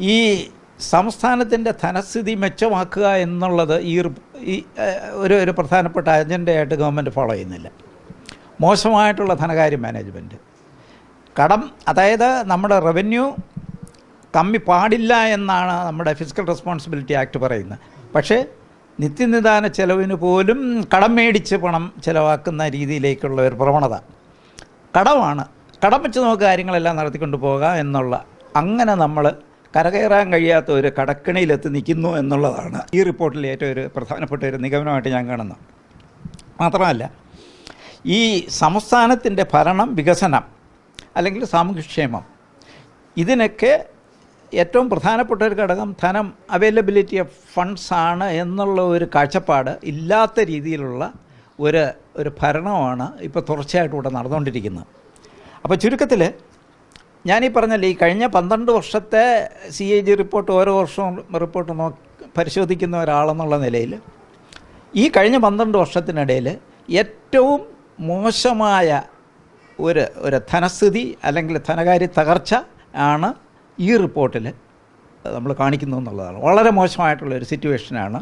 ഈ സംസ്ഥാനത്തിന്റെ ധനസ്ഥിതി മെച്ചമാക്കുക എന്നുള്ളത് ഈ ഒരു ഒരു പ്രധാനപ്പെട്ട അജണ്ടയായിട്ട് ഗവൺമെന്റ് ഫോളോ ചെയ്യുന്നില്ല. മോശമായിട്ടുള്ള ധനകാര്യ മാനേജ്മെന്റ്. കടം അതായത് നമ്മുടെ റവന്യൂ കമ്മി പാടില്ല എന്നാണ് നമ്മുടെ ഫിസിക്കൽ റെസ്പോൺസിബിലിറ്റി ആക്ട് പറയുന്നത്. പക്ഷേ നിത്യനിദാന ചെലവിന് പോലും കടം മേടിച്ച് പണം ചിലവാക്കുന്ന രീതിയിലേക്കുള്ള ഒരു പ്രവണത. കടമാണ്. കടം വെച്ച് നമുക്ക് കാര്യങ്ങളെല്ലാം നടത്തിക്കൊണ്ട് പോകാം എന്നുള്ള അങ്ങനെ നമ്മൾ കരകയറാൻ കഴിയാത്ത ഒരു കടക്കിണിയിലെത്തി നിൽക്കുന്നു എന്നുള്ളതാണ് ഈ റിപ്പോർട്ടിൽ ഏറ്റവും ഒരു പ്രധാനപ്പെട്ട ഒരു നിഗമനമായിട്ട് ഞാൻ കാണുന്നു മാത്രമല്ല ഈ സംസ്ഥാനത്തിന്റെ ഭരണം വികസനം അല്ലെങ്കിൽ സാമൂഹ്യക്ഷേമം ഇതിനൊക്കെ ഏറ്റവും പ്രധാനപ്പെട്ട ഒരു ഘടകം ധനം അവൈലബിലിറ്റി ഓഫ് ഫണ്ട്സ് ആണ് എന്നുള്ള ഒരു കാഴ്ചപ്പാട് ഇല്ലാത്ത രീതിയിലുള്ള ഒരു ഒരു ഭരണമാണ് ഇപ്പോൾ തുടർച്ചയായിട്ട് ഇവിടെ നടന്നുകൊണ്ടിരിക്കുന്നത്. അപ്പോൾ ചുരുക്കത്തിൽ ഞാനീ പറഞ്ഞല്ലേ ഈ കഴിഞ്ഞ പന്ത്രണ്ട് വർഷത്തെ സി എ ജി റിപ്പോർട്ട് ഓരോ വർഷവും റിപ്പോർട്ട് നോക്കി പരിശോധിക്കുന്ന ഒരാളെന്നുള്ള നിലയിൽ ഈ കഴിഞ്ഞ പന്ത്രണ്ട് വർഷത്തിനിടയിൽ ഏറ്റവും മോശമായ ഒരു ഒരു ധനസ്ഥിതി അല്ലെങ്കിൽ ധനകാര്യ തകർച്ച ആണ് ഈ റിപ്പോർട്ടിൽ നമ്മൾ കാണിക്കുന്നു എന്നുള്ളതാണ് വളരെ മോശമായിട്ടുള്ള ഒരു സിറ്റുവേഷനാണ്